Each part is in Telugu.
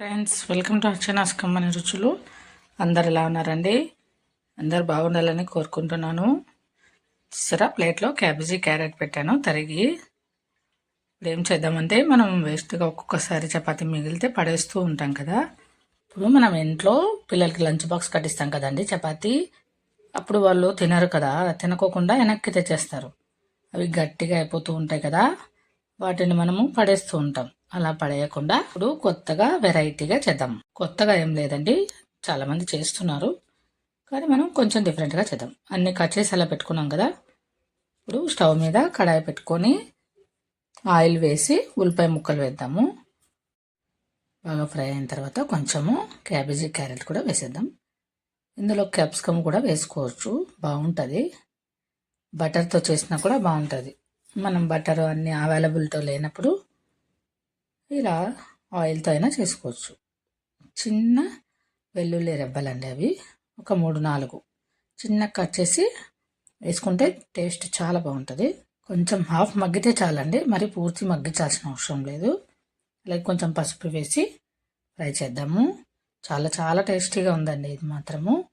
ఫ్రెండ్స్ వెల్కమ్ టు అర్చనాస్ కమ్మని రుచులు అందరు ఎలా ఉన్నారండి? అందరు బాగుండాలని కోరుకుంటున్నాను. సరే ప్లేట్లో క్యాబేజీ క్యారెట్ పెట్టాను తరిగి. ఇప్పుడు ఏం చేద్దామంటే మనం వేస్ట్గా ఒక్కొక్కసారి చపాతి మిగిలితే పడేస్తూ ఉంటాం కదా. ఇప్పుడు మనం ఇంట్లో పిల్లలకి లంచ్ బాక్స్ కట్టిస్తాం కదండి చపాతీ. అప్పుడు వాళ్ళు తినరు కదా తినకోకుండా వెనక్కి తెచ్చేస్తారు. అవి గట్టిగా అయిపోతూ ఉంటాయి కదా. వాటిని మనము పడేస్తూ ఉంటాం. అలా పడేయకుండా ఇప్పుడు కొత్తగా వెరైటీగా చేద్దాం. కొత్తగా ఏం లేదండి చాలా మంది చేస్తున్నారు. కానీ మనం కొంచెం డిఫరెంట్గా చేద్దాం. అన్ని కట్ చేసి అలా పెట్టుకున్నాం కదా. ఇప్పుడు స్టవ్ మీద కడాయి పెట్టుకొని ఆయిల్ వేసి ఉల్లిపాయ ముక్కలు వేద్దాము. బాగా ఫ్రై అయిన తర్వాత కొంచెము క్యాబేజీ క్యారెట్ కూడా వేసేద్దాం. ఇందులో క్యాప్సికమ్ కూడా వేసుకోవచ్చు. బాగుంటుంది. బటర్తో చేసినా కూడా బాగుంటుంది. మనం బటర్ అన్నీ అవైలబుల్తో లేనప్పుడు ఇలా ఆయిల్తో అయినా చేసుకోవచ్చు. చిన్న వెల్లుల్లి రెబ్బలండి అవి. ఒక మూడు నాలుగు. చిన్న కట్ చేసి వేసుకుంటే టేస్ట్ చాలా బాగుంటుంది. కొంచెం హాఫ్ మగ్గితే చాలండి. మరి పూర్తి మగ్గించాల్సిన అవసరం లేదు. అలాగే కొంచెం పసుపు వేసి ఫ్రై చేద్దాము. చాలా చాలా టేస్టీగా ఉందండి ఇది మాత్రము.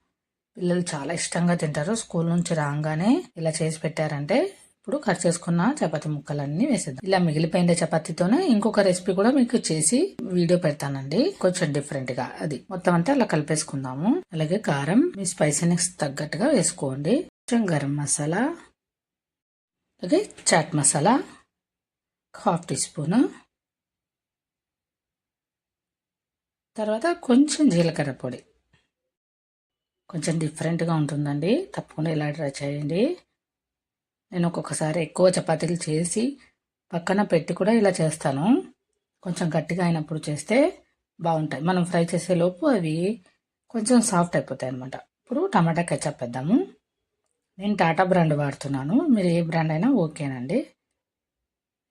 పిల్లలు చాలా ఇష్టంగా తింటారు. స్కూల్ నుంచి రాగానే ఇలా చేసి పెట్టారంటే ఇప్పుడు కట్ చేసుకున్న చపాతీ ముక్కలన్నీ వేసేద్దాం. ఇలా మిగిలిపోయిన చపాతీతోనే ఇంకొక రెసిపీ కూడా మీకు చేసి వీడియో పెడతానండి. కొంచెం డిఫరెంట్గా అది. మొత్తం అంతా అలా కలిపేసుకుందాము. అలాగే కారం మీ స్పైసీనెస్ తగ్గట్టుగా వేసుకోండి. కొంచెం గరం మసాలా అలాగే chaat masala half teaspoon తర్వాత కొంచెం జీలకర్ర పొడి. కొంచెం డిఫరెంట్గా ఉంటుందండి. తప్పకుండా ఇలా ట్రై చేయండి. నేను ఒక్కొక్కసారి ఎక్కువ చపాతీలు చేసి పక్కన పెట్టి కూడా ఇలా చేస్తాను. కొంచెం గట్టిగా అయినప్పుడు చేస్తే బాగుంటాయి. మనం ఫ్రై చేసే లోపు అవి కొంచెం సాఫ్ట్ అయిపోతాయి అనమాట ఇప్పుడు టమాటా కెచప్ వేద్దాము. నేను టాటా బ్రాండ్ వాడుతున్నాను. మీరు ఏ బ్రాండ్ అయినా ఓకేనండి.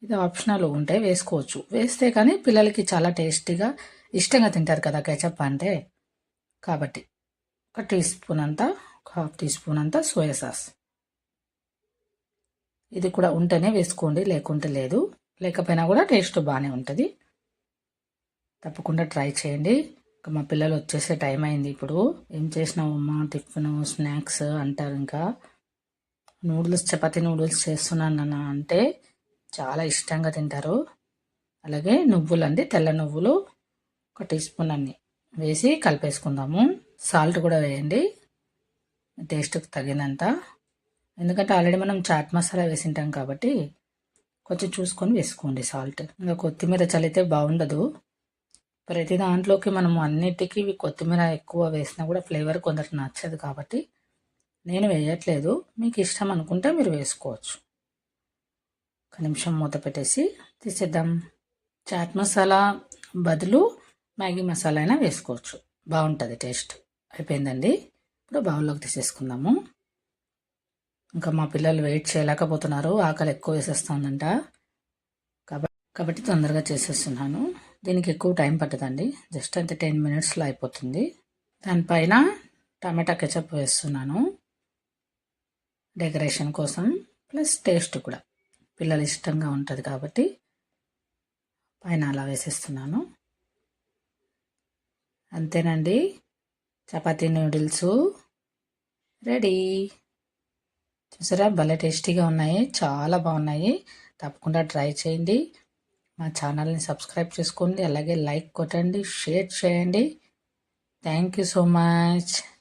ఇది ఆప్షనల్ ఉంటే వేసుకోవచ్చు. వేస్తే కానీ పిల్లలకి చాలా టేస్టీగా ఇష్టంగా తింటారు కదా కెచప్ అంటే. కాబట్టి ఒక టీ స్పూన్ అంతా ఒక హాఫ్ టీ స్పూన్ అంతా సోయా సాస్. ఇది కూడా ఉంటేనే వేసుకోండి లేకుంటే లేదు. లేకపోయినా కూడా టేస్ట్ బాగానే ఉంటుంది. తప్పకుండా ట్రై చేయండి. మా పిల్లలు వచ్చేసే టైం అయింది ఇప్పుడు. ఏం చేసినావమ్మా టిఫిన్ స్నాక్స్ అంటారు ఇంకా. నూడిల్స్ చపాతీ నూడిల్స్ చేస్తున్నాను నాన్న అంటే చాలా ఇష్టంగా తింటారు. అలాగే నువ్వులు అండి తెల్ల నువ్వులు ఒక టీ స్పూన్ అన్ని వేసి కలిపేసుకుందాము. సాల్ట్ కూడా వేయండి. టేస్ట్కి తగినంత. ఎందుకంటే ఆల్రెడీ మనం చాట్ మసాలా వేసింటాం కాబట్టి కొంచెం చూసుకొని వేసుకోండి సాల్ట్. ఇంకా కొత్తిమీర చల్లితే బాగుండదు. ప్రతి దాంట్లోకి మనం అన్నిటికీ కొత్తిమీర ఎక్కువ వేసినా కూడా ఫ్లేవర్ కొందరికి నచ్చదు కాబట్టి నేను వేయట్లేదు. మీకు ఇష్టం అనుకుంటే మీరు వేసుకోవచ్చు. ఒక నిమిషం మూత పెట్టేసి తీసేద్దాం. చాట్ మసాలా బదులు మ్యాగీ మసాలా అయినా వేసుకోవచ్చు. బాగుంటుంది టేస్ట్. అయిపోయిందండి. ఇప్పుడు బౌల్లోకి తీసేసుకుందాము. ఇంకా మా పిల్లలు వెయిట్ చేయలేకపోతున్నారు. ఆకలి ఎక్కువ వేసేస్తుందంట. కాబట్టి కాబట్టి తొందరగా చేసేస్తున్నాను. దీనికి ఎక్కువ టైం పట్టదండి. జస్ట్ అంతే టెన్ మినిట్స్లో అయిపోతుంది. దానిపైన టమాటా కెచప్ వేస్తున్నాను. డెకరేషన్ కోసం. ప్లస్ టేస్ట్ కూడా. పిల్లలు ఇష్టంగా ఉంటుంది కాబట్టి పైన అలా వేసేస్తున్నాను. అంతేనండి. Chapati noodles ready. చూసారా? భలే టేస్టీగా ఉన్నాయి. చాలా బాగున్నాయి. తప్పకుండా ట్రై చేయండి. మా ఛానల్ని సబ్స్క్రైబ్ చేసుకోండి. అలాగే లైక్ కొట్టండి. షేర్ చేయండి. Thank you so much.